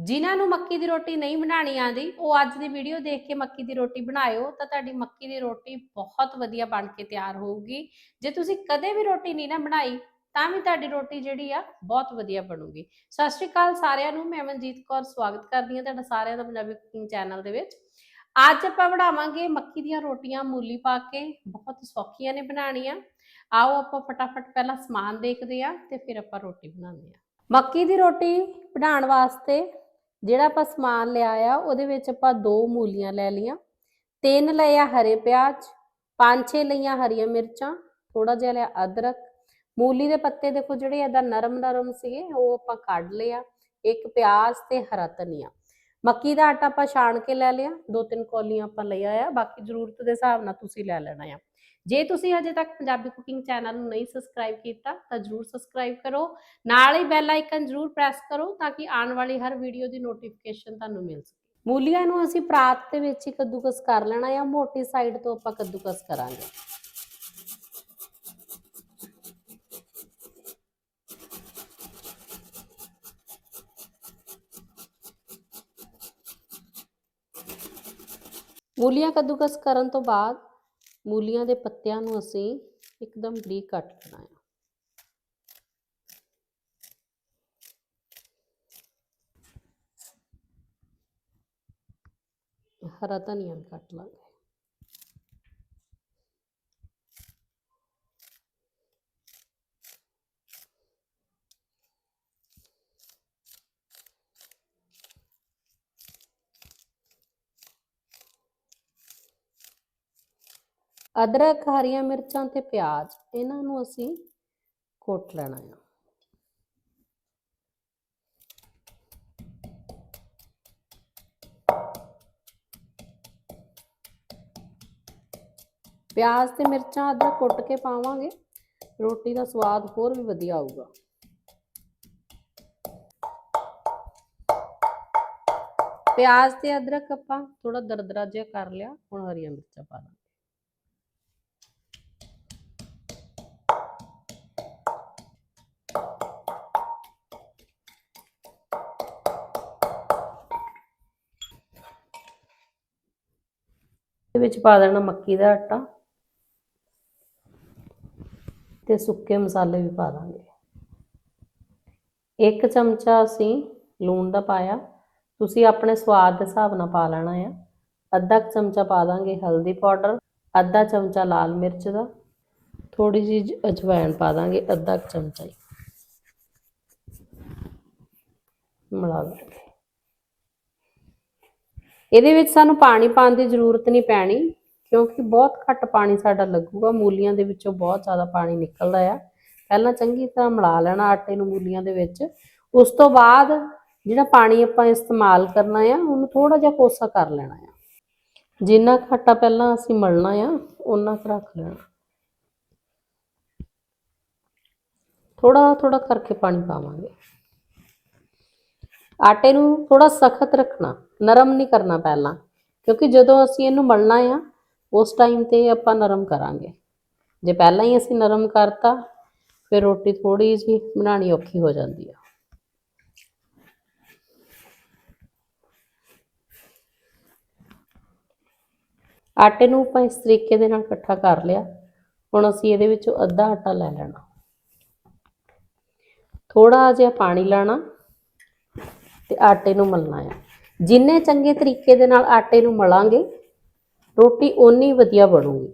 ਜਿਨ੍ਹਾਂ ਨੂੰ ਮੱਕੀ ਦੀ ਰੋਟੀ ਨਹੀਂ ਬਣਾਣੀ ਆਂਦੀ ਉਹ ਅੱਜ ਦੀ ਵੀਡੀਓ ਦੇਖ ਕੇ ਮੱਕੀ ਦੀ ਰੋਟੀ ਬਣਾਇਓ, ਤਾਂ ਤੁਹਾਡੀ ਮੱਕੀ ਦੀ ਰੋਟੀ ਬਹੁਤ ਵਧੀਆ ਬਣ ਕੇ ਤਿਆਰ ਹੋਊਗੀ। ਜੇ ਤੁਸੀਂ ਕਦੇ ਵੀ ਰੋਟੀ ਨਹੀਂ ਨਾ ਬਣਾਈ, ਤਾਂ ਵੀ ਤੁਹਾਡੀ ਰੋਟੀ ਜਿਹੜੀ ਆ, ਬਹੁਤ ਵਧੀਆ ਬਣੂਗੀ। ਸਤਿ ਸ਼੍ਰੀ ਅਕਾਲ ਸਾਰਿਆਂ ਨੂੰ, ਮੈਂ ਮਨਜੀਤ ਕੌਰ ਸਵਾਗਤ ਕਰਦੀ ਹਾਂ ਤੁਹਾਡਾ ਸਾਰਿਆਂ ਦਾ ਪੰਜਾਬੀ ਕੁਕਿੰਗ ਚੈਨਲ ਦੇ ਵਿੱਚ। ਅੱਜ ਆਪਾਂ ਬਣਾਵਾਂਗੇ ਮੱਕੀ ਦੀਆਂ ਰੋਟੀਆਂ ਮੂਲੀ ਪਾ ਕੇ, ਬਹੁਤ ਸੌਖੀਆਂ ਨੇ ਬਣਾਉਣੀਆਂ। ਆਓ ਆਪਾਂ ਫਟਾਫਟ ਪਹਿਲਾਂ ਸਮਾਨ ਦੇਖਦੇ ਆ ਤੇ ਫਿਰ ਆਪਾਂ ਰੋਟੀ ਬਣਾਉਂਦੇ ਆ ਮੱਕੀ ਦੀ ਰੋਟੀ ਬਣਾਉਣ ਵਾਸਤੇ ਜਿਹੜਾ ਆਪਾਂ ਸਮਾਨ ਲਿਆ ਆ, ਉਹਦੇ ਵਿੱਚ ਆਪਾਂ ਦੋ ਮੂਲੀਆਂ ਲੈ ਲਈਆਂ। ਤਿੰਨ ਲਏ ਆ ਹਰੇ ਪਿਆਜ਼, ਪੰਜ ਛੇ ਲਈਆਂ ਹਰੀਆਂ ਮਿਰਚਾਂ ਥੋੜਾ ਜਿਹਾ ਲਿਆ ਅਦਰਕ। ਮੂਲੀ ਦੇ ਪੱਤੇ ਦੇਖੋ ਜਿਹੜੇ ਇਹਦਾ ਨਰਮ ਨਰਮ ਸੀਗੇ, ਉਹ ਆਪਾਂ ਕੱਢ ਲਿਆ। ਇੱਕ ਪਿਆਜ਼ ਤੇ ਹਰਾ ਧਨੀਆ। ਮੱਕੀ ਦਾ ਆਟਾ ਆਪਾਂ ਛਾਣ ਕੇ ਲੈ ਲਿਆ। ਦੋ ਤਿੰਨ ਕੌਲੀਆਂ ਆਪਾਂ ਲਿਆ ਆ। ਬਾਕੀ ਜ਼ਰੂਰਤ ਦੇ ਹਿਸਾਬ ਨਾਲ ਤੁਸੀਂ ਲੈ ਲੈਣਾ ਆ। ਜੇ ਤੁਸੀਂ ਹਜੇ ਤੱਕ ਪੰਜਾਬੀ ਕੁਕਿੰਗ ਚੈਨਲ ਨੂੰ ਨਹੀਂ ਸਬਸਕ੍ਰਾਈਬ ਕੀਤਾ, ਤਾਂ ਜਰੂਰ ਸਬਸਕ੍ਰਾਈਬ ਕਰੋ। ਨਾਲ ਹੀ ਬੈਲ ਆਈਕਨ ਜਰੂਰ ਪ੍ਰੈਸ ਕਰੋ ਤਾਂ ਕਿ ਆਉਣ ਵਾਲੀ ਹਰ ਵੀਡੀਓ ਦੀ ਨੋਟੀਫਿਕੇਸ਼ਨ ਤੁਹਾਨੂੰ ਮਿਲ ਸਕੇ। ਮੂਲੀਆਂ ਨੂੰ ਅਸੀਂ ਪਰਾਤ ਦੇ ਵਿੱਚ ਹੀ ਕੱਦੂਕਸ ਕਰ ਲੈਣਾ ਜਾਂ ਮੋਟੀ ਸਾਈਡ ਤੋਂ ਆਪਾਂ ਕੱਦੂਕਸ ਕਰਾਂਗੇ। ਮੂਲੀਆਂ ਕੱਦੂਕਸ ਕਰਨ ਤੋਂ ਬਾਅਦ ਮੂਲੀਆਂ ਦੇ ਪੱਤਿਆਂ ਨੂੰ ਅਸੀਂ ਇੱਕਦਮ ਬਰੀਕ ਕੱਟ ਲੈਣਾ ਹੈ ਹਰਾ ਧਨੀਆ ਵੀ ਕੱਟ ਲਾਂਗੇ। ਅਦਰਕ, ਹਰੀਆਂ ਮਿਰਚਾਂ ਤੇ ਪਿਆਜ਼, ਇਹਨਾਂ ਨੂੰ ਅਸੀਂ ਕੋਟ ਲੈਣਾ ਹੈ ਪਿਆਜ਼ ਤੇ ਮਿਰਚਾਂ ਅਦਰਕ ਕੁੱਟ ਕੇ ਪਾਵਾਂਗੇ, ਰੋਟੀ ਦਾ ਸਵਾਦ ਹੋਰ ਵੀ ਵਧੀਆ ਆਊਗਾ। ਪਿਆਜ਼ ਤੇ ਅਦਰਕ ਆਪਾਂ ਥੋੜਾ ਦਰਦਰਾ ਜਿਹਾ ਕਰ ਲਿਆ, ਹੁਣ ਹਰੀਆਂ ਮਿਰਚਾਂ ਪਾ ਦਾਂਗੇ। ਵਿੱਚ ਪਾ ਦੇਣਾ ਮੱਕੀ ਦਾ ਆਟਾ ਤੇ ਸੁੱਕੇ ਮਸਾਲੇ ਵੀ ਪਾ ਦਾਂਗੇ। ਇੱਕ ਚਮਚਾ ਅਸੀਂ ਲੂਣ ਦਾ ਪਾਇਆ। ਤੁਸੀਂ ਆਪਣੇ ਸਵਾਦ ਦੇ ਹਿਸਾਬ ਨਾਲ ਪਾ ਲੈਣਾ ਆ। ਅੱਧਾ ਕੁ ਚਮਚਾ ਪਾ ਦਾਂਗੇ ਹਲਦੀ ਪਾਊਡਰ, ਅੱਧਾ ਚਮਚਾ ਲਾਲ ਮਿਰਚ ਦਾ। ਥੋੜੀ ਜਿਹੀ ਅਜਵਾਇਣ ਪਾ ਦਾਂਗੇ, ਅੱਧਾ ਕੁ ਚਮਚਾ ਹੀ। ਮਿਲਾ ਲਾਂਗੇ ਇਹਦੇ ਵਿੱਚ ਸਾਨੂੰ ਪਾਣੀ ਪਾਉਣ ਦੀ ਜ਼ਰੂਰਤ ਨਹੀਂ ਪੈਣੀ, ਕਿਉਂਕਿ ਬਹੁਤ ਘੱਟ ਪਾਣੀ ਸਾਡਾ ਲੱਗੂਗਾ, ਮੂਲੀਆਂ ਦੇ ਵਿੱਚੋਂ ਬਹੁਤ ਜ਼ਿਆਦਾ ਪਾਣੀ ਨਿਕਲਦਾ ਆ। ਪਹਿਲਾਂ ਚੰਗੀ ਤਰ੍ਹਾਂ ਮਿਲਾ ਲੈਣਾ ਆਟੇ ਨੂੰ ਮੂਲੀਆਂ ਦੇ ਵਿੱਚ। ਉਸ ਤੋਂ ਬਾਅਦ ਜਿਹੜਾ ਪਾਣੀ ਆਪਾਂ ਇਸਤੇਮਾਲ ਕਰਨਾ ਆ, ਉਹਨੂੰ ਥੋੜਾ ਜਿਹਾ ਕੋਸਾ ਕਰ ਲੈਣਾ ਆ। ਜਿੰਨਾ ਕੁ ਪਹਿਲਾਂ ਅਸੀਂ ਮਲਣਾ ਆ ਉਹਨਾਂ ਕੁ ਰੱਖ ਲੈਣਾ। ਥੋੜਾ ਥੋੜਾ ਕਰਕੇ ਪਾਣੀ ਪਾਵਾਂਗੇ। ਆਟੇ ਨੂੰ ਥੋੜਾ ਸਖਤ ਰੱਖਣਾ, ਨਰਮ ਨਹੀਂ ਕਰਨਾ ਪਹਿਲਾਂ, ਕਿਉਂਕਿ ਜਦੋਂ ਅਸੀਂ ਇਹਨੂੰ ਮਲਣਾ ਆ, ਉਸ ਟਾਈਮ ਤੇ ਆਪਾਂ ਨਰਮ ਕਰਾਂਗੇ। ਜੇ ਪਹਿਲਾਂ ਹੀ ਅਸੀਂ ਨਰਮ ਕਰਤਾ, ਫਿਰ ਰੋਟੀ ਥੋੜੀ ਜਿਹੀ ਬਣਾਉਣੀ ਔਖੀ ਹੋ ਜਾਂਦੀ ਆ। ਆਟੇ ਨੂੰ ਆਪਾਂ ਇਸ ਤਰੀਕੇ ਦੇ ਨਾਲ ਇਕੱਠਾ ਕਰ ਲਿਆ। ਹੁਣ ਅਸੀਂ ਇਹਦੇ ਵਿੱਚੋਂ ਅੱਧਾ ਆਟਾ ਲੈ ਲੈਣਾ। ਥੋੜਾ ਜਿਹਾ ਪਾਣੀ ਲੈਣਾ। ਤੇ ਆਟੇ ਨੂੰ ਮਲਣਾ ਆ। ਜਿੰਨੇ ਚੰਗੇ ਤਰੀਕੇ ਦੇ ਨਾਲ ਆਟੇ ਨੂੰ ਮਲਾਂਗੇ, ਰੋਟੀ ਓਨੀ ਵਧੀਆ ਬਣੂਗੀ।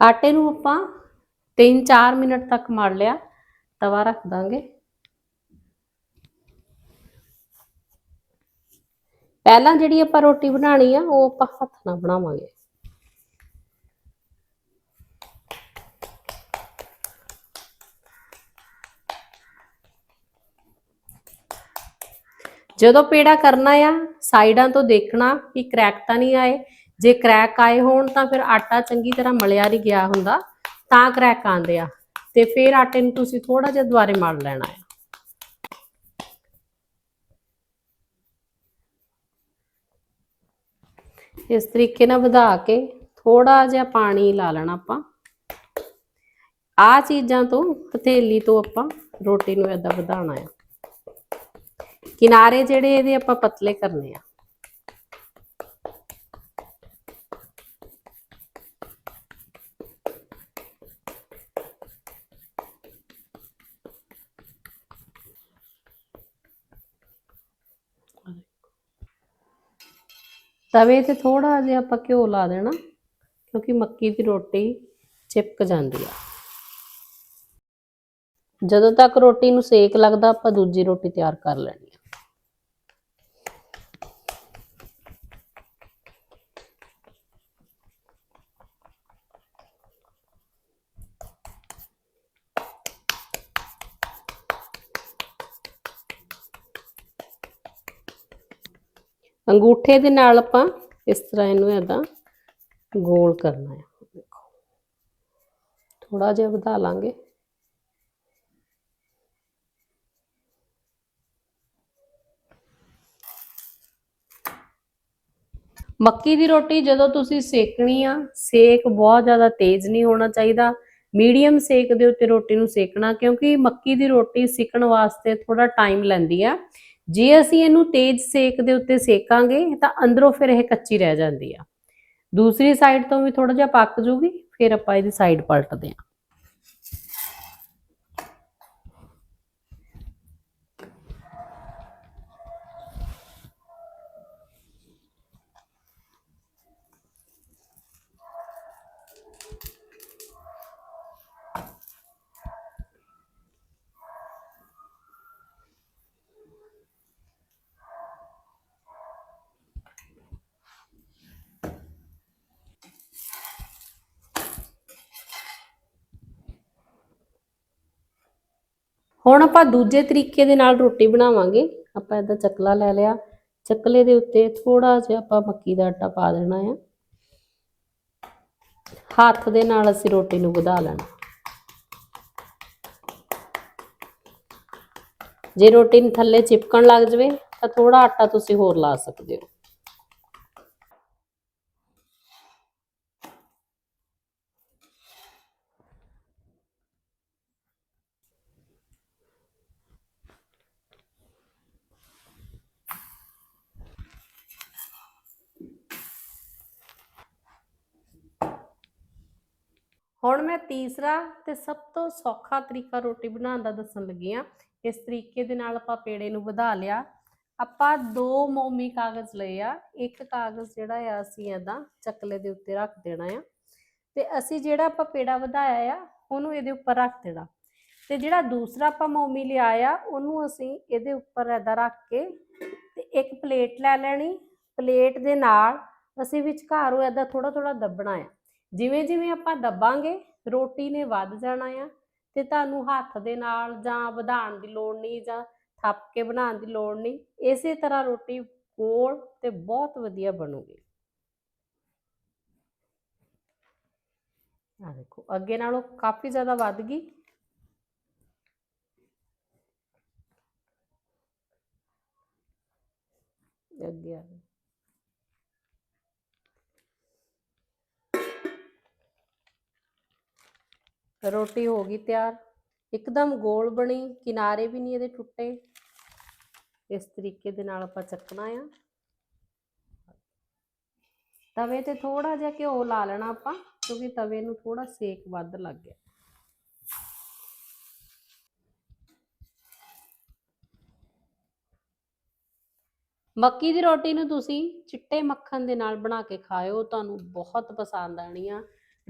ਆਟੇ ਨੂੰ ਆਪਾਂ 3-4 ਮਿੰਟ ਤੱਕ ਮਲ ਲਿਆ, ਤਵਾ ਰੱਖ ਦਾਂਗੇ। ਪਹਿਲਾਂ ਜਿਹੜੀ ਆਪਾਂ ਰੋਟੀ ਬਣਾਣੀ ਆ, ਉਹ ਆਪਾਂ ਹੱਥ ਨਾਲ ਬਣਾਵਾਂਗੇ। ਜਦੋਂ ਪੇੜਾ ਕਰਨਾ ਆ, ਸਾਈਡਾਂ ਤੋਂ ਦੇਖਣਾ ਕਿ ਕ੍ਰੈਕ ਤਾਂ ਨਹੀਂ ਆਏ। ਜੇ ਕ੍ਰੈਕ ਆਏ ਹੋਣ ਤਾਂ ਫਿਰ ਆਟਾ ਚੰਗੀ ਤਰ੍ਹਾਂ ਮਲਿਆ ਨਹੀਂ ਗਿਆ ਹੁੰਦਾ, ਤਾਂ ਕ੍ਰੈਕ ਆਉਂਦੇ ਆ। ਤੇ ਫਿਰ ਆਟੇ ਨੂੰ ਤੁਸੀਂ ਥੋੜਾ ਜਿਹਾ ਦੁਬਾਰੇ ਮਲ ਲੈਣਾ ਹੈ ਇਸ ਤਰੀਕੇ ਨਾਲ ਵਧਾ ਕੇ ਥੋੜਾ ਜਿਹਾ ਪਾਣੀ ਲਾ ਲੈਣਾ ਆਪਾਂ। ਆ ਚੀਜ਼ਾਂ ਤੋਂ ਪਤੇਲੀ ਤੋਂ ਆਪਾਂ ਰੋਟੀ ਨੂੰ ਏਦਾਂ ਵਧਾਉਣਾ ਆ। ਕਿਨਾਰੇ ਜਿਹੜੇ ਇਹਦੇ ਆਪਾਂ ਪਤਲੇ ਕਰਨੇ ਆ ਤਵੇ ਤੇ ਥੋੜਾ ਜਿਹਾ ਆਪਾਂ ਘਿਓ ਲਾ ਦੇਣਾ ਕਿਉਂਕਿ ਮੱਕੀ ਦੀ ਰੋਟੀ ਚਿਪਕ ਜਾਂਦੀ ਆ ਜਦੋਂ ਤੱਕ ਰੋਟੀ ਨੂੰ ਸੇਕ ਲੱਗਦਾ ਆਪਾਂ ਦੂਜੀ ਰੋਟੀ ਤਿਆਰ ਕਰ ਲੈਣੀ ਆ ਅੰਗੂਠੇ ਦੇ ਨਾਲ ਆਪਾਂ ਇਸ ਤਰ੍ਹਾਂ ਇਹਨੂੰ ਏਦਾਂ ਗੋਲ ਕਰਨਾ ਹੈ। ਦੇਖੋ। ਥੋੜਾ ਜਿਹਾ ਵਧਾ ਲਾਂਗੇ। ਮੱਕੀ ਦੀ ਰੋਟੀ ਜਦੋਂ ਤੁਸੀਂ ਸੇਕਣੀ ਆ, ਸੇਕ ਬਹੁਤ ਜ਼ਿਆਦਾ ਤੇਜ਼ ਨਹੀਂ ਹੋਣਾ ਚਾਹੀਦਾ। ਮੀਡੀਅਮ ਸੇਕ ਦੇ ਉੱਤੇ ਰੋਟੀ ਨੂੰ ਸੇਕਣਾ, ਕਿਉਂਕਿ ਮੱਕੀ ਦੀ ਰੋਟੀ ਸਿੱਕਣ ਵਾਸਤੇ ਥੋੜਾ ਟਾਈਮ ਲੈਂਦੀ ਆ। ਜੇ ਅਸੀਂ ਇਹਨੂੰ ਤੇਜ਼ ਸੇਕ ਦੇ ਉੱਤੇ ਸੇਕਾਂਗੇ ਤਾਂ ਅੰਦਰੋਂ ਫਿਰ ਇਹ ਕੱਚੀ ਰਹਿ ਜਾਂਦੀ ਆ। ਦੂਸਰੀ ਸਾਈਡ ਤੋਂ ਵੀ ਥੋੜਾ ਜਿਹਾ ਪੱਕ ਜੂਗੀ, ਫਿਰ ਆਪਾਂ ਇਹਦੀ ਸਾਈਡ ਪਲਟਦੇ ਆ। ਹੁਣ ਆਪਾਂ ਦੂਜੇ ਤਰੀਕੇ ਦੇ ਨਾਲ ਰੋਟੀ ਬਣਾਵਾਂਗੇ। ਆਪਾਂ ਇਹਦਾ ਚੱਕਲਾ ਲੈ ਲਿਆ। ਚੱਕਲੇ ਦੇ ਉੱਤੇ ਥੋੜਾ ਜਿਹਾ ਆਪਾਂ ਮੱਕੀ ਦਾ ਆਟਾ ਪਾ ਦੇਣਾ ਆ। ਹੱਥ ਦੇ ਨਾਲ ਅਸੀਂ ਰੋਟੀ ਨੂੰ ਵਧਾ ਲੈਣਾ। ਜੇ ਰੋਟੀ ਨੂੰ ਥੱਲੇ ਚਿਪਕਣ ਲੱਗ ਜਵੇ ਤਾਂ ਥੋੜਾ ਆਟਾ ਤੁਸੀਂ ਹੋਰ ਲਾ ਸਕਦੇ ਹੋ। ਹੁਣ ਮੈਂ ਤੀਸਰਾ ਤੇ ਸਭ ਤੋਂ ਸੌਖਾ ਤਰੀਕਾ ਰੋਟੀ ਬਣਾਉਣ ਦਾ ਦੱਸਣ ਲੱਗੀ ਆ ਇਸ ਤਰੀਕੇ ਦੇ ਨਾਲ ਆਪਾਂ ਪੇੜੇ ਨੂੰ ਵਧਾ ਲਿਆ। ਆਪਾਂ ਦੋ ਮੋਮੀ ਕਾਗਜ਼ ਲਏ ਆ। ਇੱਕ ਕਾਗਜ਼ ਜਿਹੜਾ ਆ ਅਸੀਂ ਏਦਾਂ ਚੱਕਲੇ ਦੇ ਉੱਤੇ ਰੱਖ ਦੇਣਾ ਆ। ਤੇ ਅਸੀਂ ਜਿਹੜਾ ਆਪਾਂ ਪੇੜਾ ਵਧਾਇਆ ਆ, ਉਹਨੂੰ ਇਹਦੇ ਉੱਪਰ ਰੱਖ ਦੇਣਾ। ਤੇ ਜਿਹੜਾ ਦੂਸਰਾ ਆਪਾਂ ਮੋਮੀ ਲਿਆ ਆ, ਉਹਨੂੰ ਅਸੀਂ ਇਹਦੇ ਉੱਪਰ ਏਦਾਂ ਰੱਖ ਕੇ ਤੇ ਇੱਕ ਪਲੇਟ ਲੈ ਲੈਣੀ। ਪਲੇਟ ਦੇ ਨਾਲ ਅਸੀਂ ਵਿਚਕਾਰ ਉਹ ਏਦਾਂ ਥੋੜਾ ਥੋੜਾ ਦੱਬਣਾ ਆ। ਜਿਵੇਂ ਜਿਵੇਂ ਆਪਾਂ ਦੱਬਾਂਗੇ, ਰੋਟੀ ਨੇ ਵੱਧ ਜਾਣਾ ਆ ਤੇ ਤੁਹਾਨੂੰ ਹੱਥ ਦੇ ਨਾਲ ਜਾਂ ਵਧਾਉਣ ਦੀ ਲੋੜ ਨਹੀਂ ਜਾਂ ਥੱਪ ਕੇ ਬਣਾਉਣ ਦੀ ਲੋੜ ਨਹੀਂ, ਇਸੇ ਤਰ੍ਹਾਂ ਰੋਟੀ ਗੋਲ ਤੇ ਬਹੁਤ ਵਧੀਆ ਬਣੂਗੀ। ਆ ਦੇਖੋ, ਅੱਗੇ ਨਾਲੋਂ ਕਾਫੀ ਜ਼ਿਆਦਾ ਵੱਧ ਗਈ। ਅੱਗੇ ਆ ਰੋਟੀ ਹੋ ਗਈ ਤਿਆਰ। ਇੱਕਦਮ ਗੋਲ ਬਣੀ, ਕਿਨਾਰੇ ਵੀ ਨਹੀਂ ਇਹਦੇ ਟੁੱਟੇ। ਇਸ ਤਰੀਕੇ ਦੇ ਨਾਲ ਆਪਾਂ ਚੱਕਣਾ ਆ। ਤਵੇ ਤੇ ਥੋੜਾ ਜਿਹਾ ਘਿਓ ਲਾ ਲੈਣਾ ਆਪਾਂ, ਕਿਉਂਕਿ ਤਵੇ ਨੂੰ ਥੋੜਾ ਸੇਕ ਵੱਧ ਲੱਗ ਗਿਆ। ਮੱਕੀ ਦੀ ਰੋਟੀ ਨੂੰ ਤੁਸੀਂ ਚਿੱਟੇ ਮੱਖਣ ਦੇ ਨਾਲ ਬਣਾ ਕੇ ਖਾਇਓ, ਤੁਹਾਨੂੰ ਬਹੁਤ ਪਸੰਦ ਆਣੀ ਆ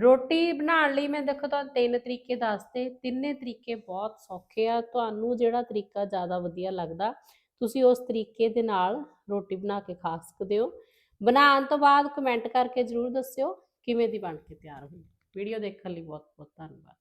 ਰੋਟੀ ਬਣਾਉਣ ਲਈ ਮੈਂ ਦੇਖੋ ਤੁਹਾਨੂੰ ਤਿੰਨ ਤਰੀਕੇ ਦੱਸਤੇ, ਤਿੰਨੇ ਤਰੀਕੇ ਬਹੁਤ ਸੌਖੇ ਆ, ਤੁਹਾਨੂੰ ਜਿਹੜਾ ਤਰੀਕਾ ਜ਼ਿਆਦਾ ਵਧੀਆ ਲੱਗਦਾ, ਤੁਸੀਂ ਉਸ ਤਰੀਕੇ ਦੇ ਨਾਲ ਰੋਟੀ ਬਣਾ ਕੇ ਖਾ ਸਕਦੇ ਹੋ। ਬਣਾਉਣ ਤੋਂ ਬਾਅਦ ਕਮੈਂਟ ਕਰਕੇ ਜਰੂਰ ਦੱਸਿਓ ਕਿਵੇਂ ਦੀ ਬਣ ਕੇ ਤਿਆਰ ਹੋਈ। ਵੀਡੀਓ ਦੇਖਣ ਲਈ ਬਹੁਤ ਬਹੁਤ ਧੰਨਵਾਦ।